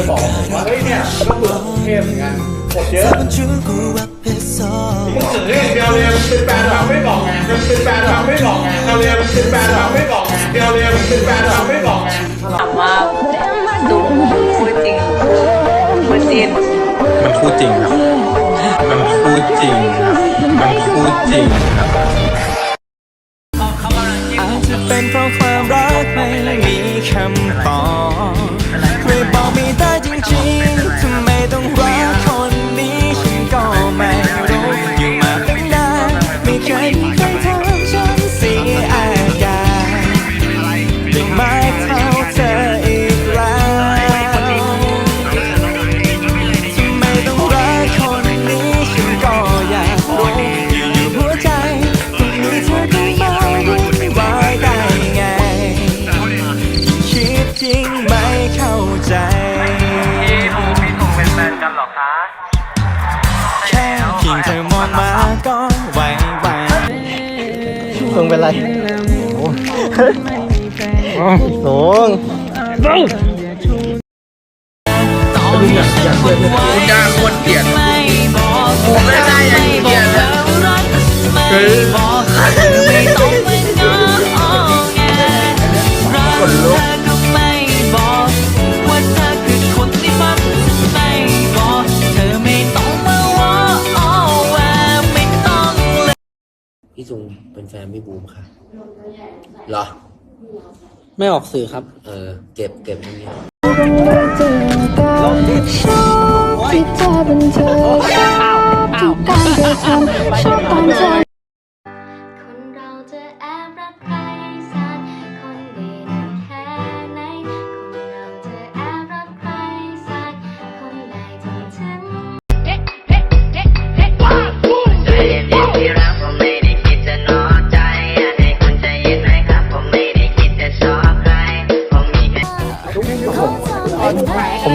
ยบอกผมว่าเฮ้ยเนี่ยก็เบื่อกรุงเทพเหมือนกันกดเยอะมึงสื่อเรื่องเดียวเลยมันเป็นแฟนเราไม่บอกไงมันเป็นแฟนเราไม่บอกไงเราเรียนมันเป็นแฟนเราไม่บอกไงเราเรียนมันเป็นแฟนเราไม่บอกไงถามว่าดูพูดจริงพูดจริงมันพูดจริงครับมันพูดจริงครับมันพูดจริงครับอาจจะเป็นเพราะความรักไม่มีคำตอบ มึงเป็นไรโอ้โหคุณยาคนเกลียดผมไม่ได้ยังเกลียดนเฮ้ย ซุงเป็นแฟนพี่บูมค่ะเหรอ ไม่ออกสื่อครับ เออ เก็บเก็บตรงนี้ ที่เธอเป็นเธอชอบที่การกระทำชอบตอนเธอคน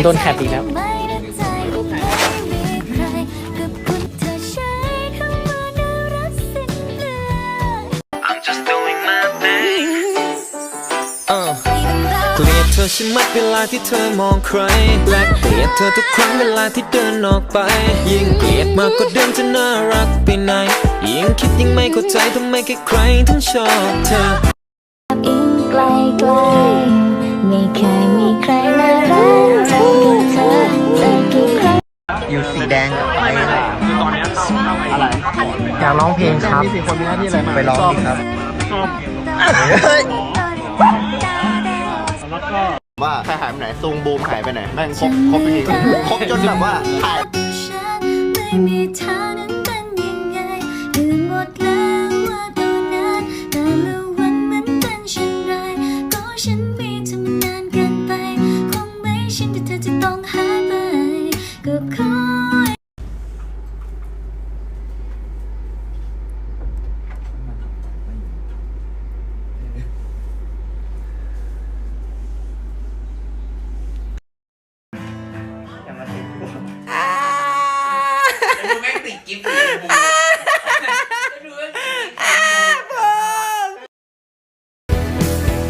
โดนแคปอีกแล้วไม่ได้ใจไม่มีใครกับคุณเธอใช้คำว่าน่ารักสิ้นเลือเออเกลียดเธอใช่ไหมเวลาที่เธอมองใครและเกลียดเธอทุกครั้งเวลาที่เดินออกไป ยิ่งเกลียดมากก็เดิมจะน่ารักไปไหน ยิ่งคิดยิ่งไม่เข้าใจทำไมแค่ใครถึงชอบเธออิงไกลไกล แดงกับไปอะไรอยากร้องเพลงครับมีสี่คนมีหน้าที่อะไรไปร้องดีครับว่าใครหายไปไหนซุงบูมหายไปไหนแม่งครบครบจริงๆครบจนแบบว่าถ่าย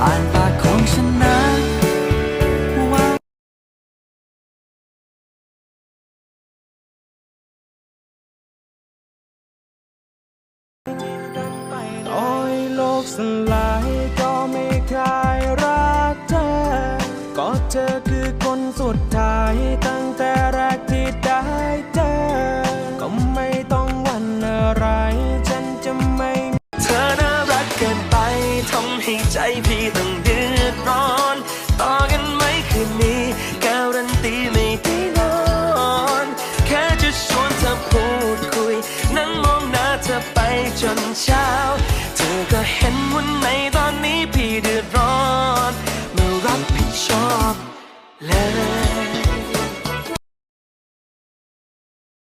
อ่านปากของฉันนะว่าต่อให้โลกสลายก็ไม่คลายรักเธอ ก็เธอคือคนสุดท้ายตั้งแต่แรกที่ได้ ใจพี่ต้อง